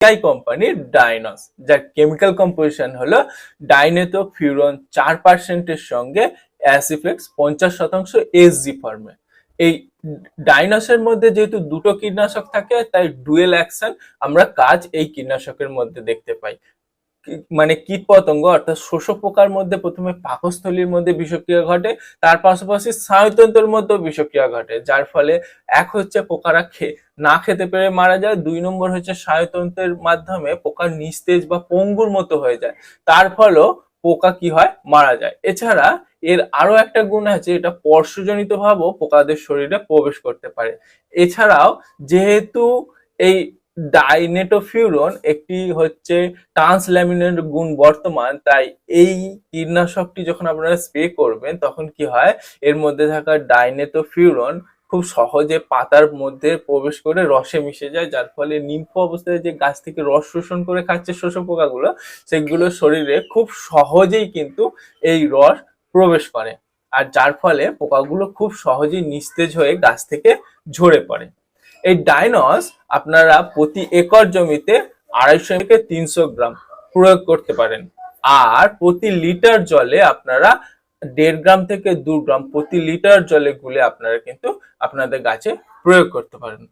CI কোম্পানির ডাইনস যার chemical composition হলো ডাইনেতো ফিউরন চার পার্সেন্টের সঙ্গে অ্যাসিফেক্স পঞ্চাশ শতাংশ এসজি ফর্মে এই ডাইনসের মধ্যে যেহেতু দুটো কীটনাশক থাকে, তাই ডুয়েল অ্যাকশন আমরা কাজ এই কীটনাশকের মধ্যে দেখতে পাই। মানে কীট পতঙ্গ অর্থাৎ শোষক পোকার মধ্যে প্রথমে পাকস্থলীর মধ্যে বিষক্রিয়া ঘটে, তার পাশাপাশি স্নায়ুতন্ত্রের মধ্যেও বিষক্রিয়া ঘটে, যার ফলে এক হচ্ছে পোকারা খে- না খেতে পেরে মারা যায়, দুই নম্বর হচ্ছে স্নায়ুতন্ত্রের মাধ্যমে পোকার নিস্তেজ বা পঙ্গুর মতো হয়ে যায়, তার ফলেও পোকা কি হয়? মারা যায়। এছাড়া এর আরও একটা গুণ আছে, এটা পর্শজনিত ভাবেও পোকাদের শরীরে প্রবেশ করতে পারে। এছাড়াও যেহেতু এই ডাইনেটোফিউরন একটি হচ্ছে ট্রান্সল্যামিনের গুণ বর্তমান। তাই এই কীটনাশকটি যখন আপনারা স্প্রে করবেন, তখন কি হয়? এর মধ্যে থাকা ডাইনেটোফিউরন খুব সহজে পাতার মধ্যে প্রবেশ করে রসে মিশে যায়, যার ফলে নিম্ফ অবস্থায় যে গাছ থেকে রস শোষণ করে খাচ্ছে শোষক পোকাগুলো, সেগুলো শরীরে খুব সহজেই কিন্তু এই রস প্রবেশ করে। আর যার ফলে পোকাগুলো খুব সহজেই নিস্তেজ হয়ে গাছ থেকে ঝরে পড়ে। এই ডাইনস আপনারা প্রতি একর জমিতে আড়াইশো থেকে তিনশো গ্রাম প্রয়োগ করতে পারেন। আর প্রতি লিটার জলে আপনারা দেড় গ্রাম থেকে দু গ্রাম প্রতি লিটার জলে গুলে আপনারা কিন্তু আপনাদের গাছে প্রয়োগ করতে পারেন।